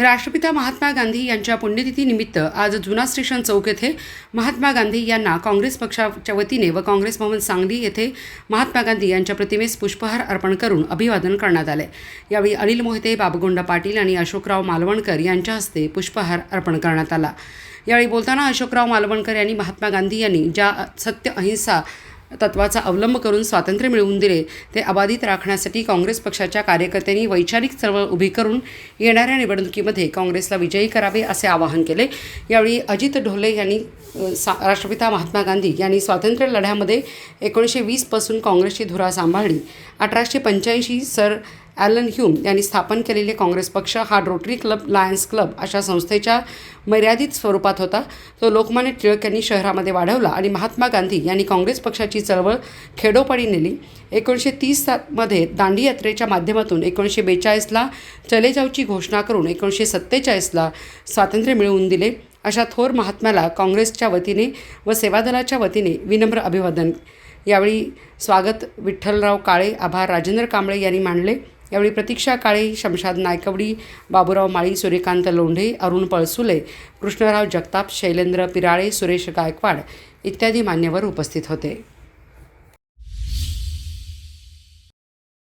राष्ट्रपिता महात्मा गांधी यांच्या पुण्यतिथीनिमित्त आज जुना स्टेशन चौक येथे महात्मा गांधी यांना काँग्रेस पक्षाच्या वतीने व काँग्रेस भवन सांगली येथे महात्मा गांधी यांच्या प्रतिमेस पुष्पहार अर्पण करून अभिवादन करण्यात आले. यावेळी अनिल मोहिते बाबगोंडा पाटील आणि अशोकराव मालवणकर यांच्या हस्ते पुष्पहार अर्पण करण्यात आला. यावेळी बोलताना अशोकराव मालवणकर यांनी महात्मा गांधी यांनी ज्या सत्य अहिंसा तत्वाचा अवलंब करून स्वातंत्र्य मिळवून दिले ते अबाधित राखण्यासाठी काँग्रेस पक्षाच्या कार्यकर्त्यांनी वैचारिक चळवळ उभी करून येणाऱ्या निवडणुकीमध्ये काँग्रेसला विजयी करावे असे आवाहन केले. यावेळी अजित ढोले यांनी सा राष्ट्रपिता महात्मा गांधी यांनी स्वातंत्र्य लढ्यामध्ये एकोणीसशे वीसपासून काँग्रेसची धुरा सांभाळली. अठराशे पंच्याऐंशी सर ॲलन ह्यूम यांनी स्थापन केलेले काँग्रेस पक्ष हा रोटरी क्लब लायन्स क्लब अशा संस्थेच्या मर्यादित स्वरूपात होता. तो लोकमान्य टिळक यांनी शहरामध्ये वाढवला आणि महात्मा गांधी यांनी काँग्रेस पक्षाची चळवळ खेडोपाडी नेली. एकोणीसशे तीस सातमध्ये दांडी यात्रेच्या माध्यमातून एकोणीसशे बेचाळीसला चले जाऊची घोषणा करून एकोणीसशे सत्तेचाळीसला स्वातंत्र्य मिळवून दिले. अशा थोर महात्म्याला काँग्रेसच्या वतीने व सेवादलाच्या वतीने विनम्र अभिवादन. यावेळी स्वागत विठ्ठलराव काळे आभार राजेंद्र कांबळे यांनी मांडले. यावेळी प्रतीक्षा काळे शमशाद नायकवडी बाबूराव माळी सूर्यकांत लोंढे अरुण पळसुले कृष्णराव जगताप शैलेंद्र पिराळे सुरेश गायकवाड इत्यादी मान्यवर उपस्थित होते.